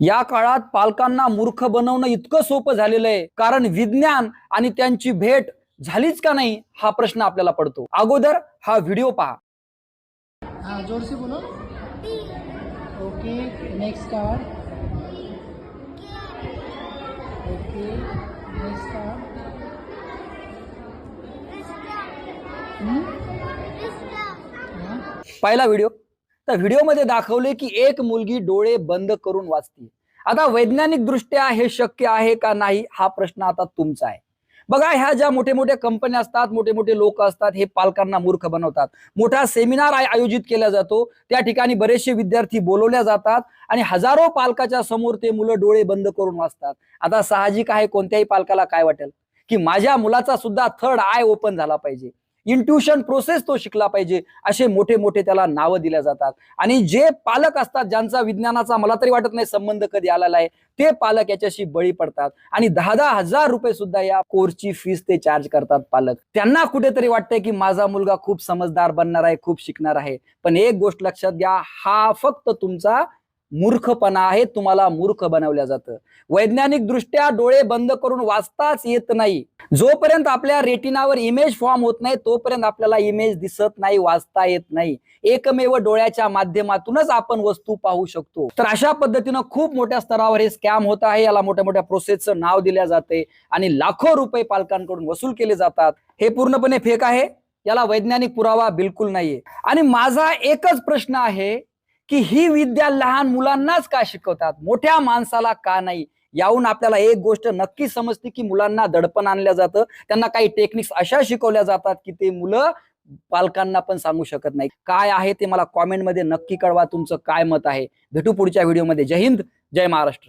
या काळात पालकांना मूर्ख बनवणं इतकं सोपं झालेलं आहे. कारण विज्ञान आणि त्यांची भेट झालीच का नाही हा प्रश्न आपल्याला पडतो. अगोदर हा व्हिडिओ पहा. हाँ जोर से बोलो okay next card okay next card पहिला व्हिडिओ. तर व्हिडिओमध्ये दाखवले की एक मुलगी डोळे बंद करून वाचते आता वैज्ञानिक दृष्ट्या हे शक्य आहे का नाही हा प्रश्न आता तुमचा आहे. बघा ह्या ज्या मोठे मोठे कंपन्या असतात मोठे मोठे लोक असतात हे पालकांना मूर्ख बनवतात. मोठा सेमिनार आय- आयोजित केला जातो. त्या ठिकाणी बरेचसे विद्यार्थी बोलवल्या जातात आणि हजारो पालकाच्या समोर ते मुलं डोळे बंद करून वाचतात. आता साहजिक आहे कोणत्याही पालकाला काय वाटेल? की माझ्या मुलाचा सुद्धा थर्ड आय ओपन झाला पाहिजे. इंट्युशन प्रोसेस तो शिकला पाहिजे. असे मोठे मोठे त्याला नावं दिल्या जातात. आणि जे पालक असतात ज्यांचा विज्ञानाचा मला तरी वाटत नाही संबंध कधी आलेला आहे ते पालक याच्याशी बळी पडतात. आणि दहा दहा हजार रुपये सुद्धा या कोर्सची फीस ते चार्ज करतात पालक. त्यांना कुठेतरी वाटतंय की माझा मुलगा खूप समजदार बनणार आहे खूप शिकणार आहे. पण एक गोष्ट लक्षात घ्या हा फक्त तुमचा मूर्खपणा आहे तुम्हाला मूर्ख बनवल्या जातं. वैज्ञानिक दृष्ट्या डोळे बंद करून वाचताच येत नाही. जोपर्यंत आपल्या रेटिनावर इमेज फॉर्म होत नाही तोपर्यंत आपल्याला इमेज दिसत नाही वाचता येत नाही. एकमेव डोळ्याच्या माध्यमातूनच आपण वस्तू पाहू शकतो. तर अशा पद्धतीनं खूप मोठ्या स्तरावर हे स्कॅम होत आहे. याला मोठ्या मोठ्या प्रोसेसचं नाव दिल्या जाते आणि लाखो रुपये पालकांकडून वसूल केले जातात. हे पूर्णपणे फेक आहे. याला वैज्ञानिक पुरावा बिलकुल नाहीये. आणि माझा एकच प्रश्न आहे की ही विद्या लहान मुलांनाच का शिकवतात? मोठ्या माणसाला का नाही? याहून आपल्याला एक गोष्ट नक्की समजते की मुलांना दडपण आणलं जातं. त्यांना काही टेक्निक्स अशा शिकवल्या जातात की ते मुलं पालकांना पण सांगू शकत नाही काय आहे ते मला कॉमेंटमध्ये नक्की कळवा तुमचं काय मत आहे. भेटू पुढच्या व्हिडिओमध्ये जय हिंद जय महाराष्ट्र.